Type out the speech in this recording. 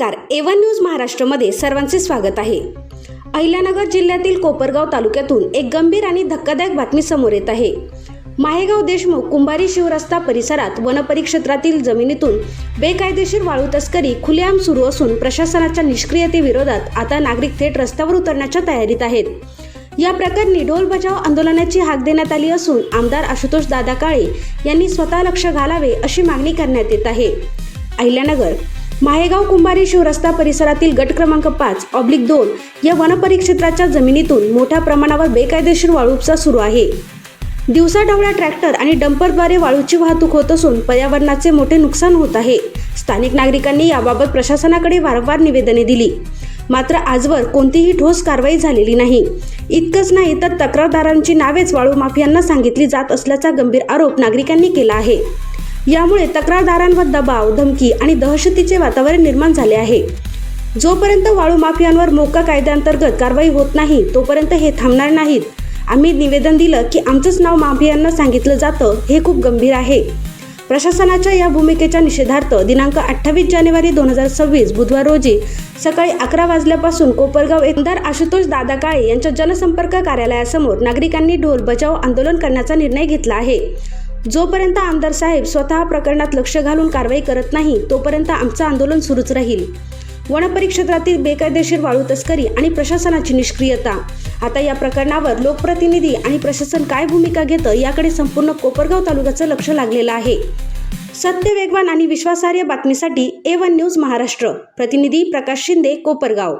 नमस्कार. A1 news महाराष्ट्रमध्ये सर्वांचे स्वागत आहे. अहिल्यानगर जिल्ह्यातील कोपरगाव तालुक्यातून एक गंभीर आणि धक्कादायक बातमी समोर येत आहे. माहेगाव देशमुख कुंभारी शिवरस्ता परिसरात वनपरिक्षेत्रातील जमिनीतून बेकायदेशीर वाळू तस्करी खुलेआम सुरू असून प्रशासनाच्या निष्क्रियतेविरोधात आता नागरिक थेट रस्त्यावर उतरण्याच्या तयारीत आहेत. या प्रकरणी ढोल बजाव आंदोलनाची हाक देण्यात आली असून आमदार आशुतोष दादा काळे यांनी स्वतः लक्ष घालावे अशी मागणी करण्यात येत आहे. अहिल्यानगर माहेगाव कुंभारी शिवरस्ता परिसरातील गट क्रमांक पाच ऑब्लिक दोन या वनपरिक्षेत्राच्या जमिनीतून मोठ्या प्रमाणावर बेकायदेशीर वाळू उपसा सुरू आहे. दिवसाढवळ्या ट्रॅक्टर आणि डंपरद्वारे वाळूची वाहतूक होत असून पर्यावरणाचे मोठे नुकसान होत आहे. स्थानिक नागरिकांनी याबाबत प्रशासनाकडे वारंवार निवेदने दिली. मात्र आजवर कोणतीही ठोस कारवाई झालेली नाही. इतकंच नाही तर तक्रारदारांची नावेच वाळू माफियांना सांगितली जात असल्याचा गंभीर आरोप नागरिकांनी केला आहे. यामुळे तक्रारदारांवर दबाव धमकी आणि दहशतीचे वातावरण निर्माण झाले आहे. जोपर्यंत वाळू माफियांवर मोका कायद्याअंतर्गत कारवाई होत नाही तोपर्यंत हे थांबणार नाहीत. आम्ही निवेदन दिलं की आमचंच नाव माफियांना सांगितलं जातं हे खूप गंभीर आहे. प्रशासनाच्या या भूमिकेच्या निषेधार्थ दिनांक अठ्ठावीस जानेवारी दोन हजार सव्वीस बुधवार रोजी सकाळी अकरा वाजल्यापासून कोपरगाव एकदार आशुतोष दादा काळे यांच्या जनसंपर्क कार्यालयासमोर नागरिकांनी ढोल बचाव आंदोलन करण्याचा निर्णय घेतला आहे. जोपर्यंत आमदार साहेब स्वतः प्रकरणात लक्ष घालून कारवाई करत नाही तोपर्यंत आमचं आंदोलन सुरूच राहील. वनपरिक्षेत्रातील बेकायदेशीर वाळू तस्करी आणि प्रशासनाची निष्क्रियता. आता या प्रकरणावर लोकप्रतिनिधी आणि प्रशासन काय भूमिका घेतं याकडे संपूर्ण कोपरगाव तालुक्याचं लक्ष लागलेलं आहे. सत्य वेगवान आणि विश्वासार्ह बातमीसाठी ए वन न्यूज महाराष्ट्र. प्रतिनिधी प्रकाश शिंदे कोपरगाव.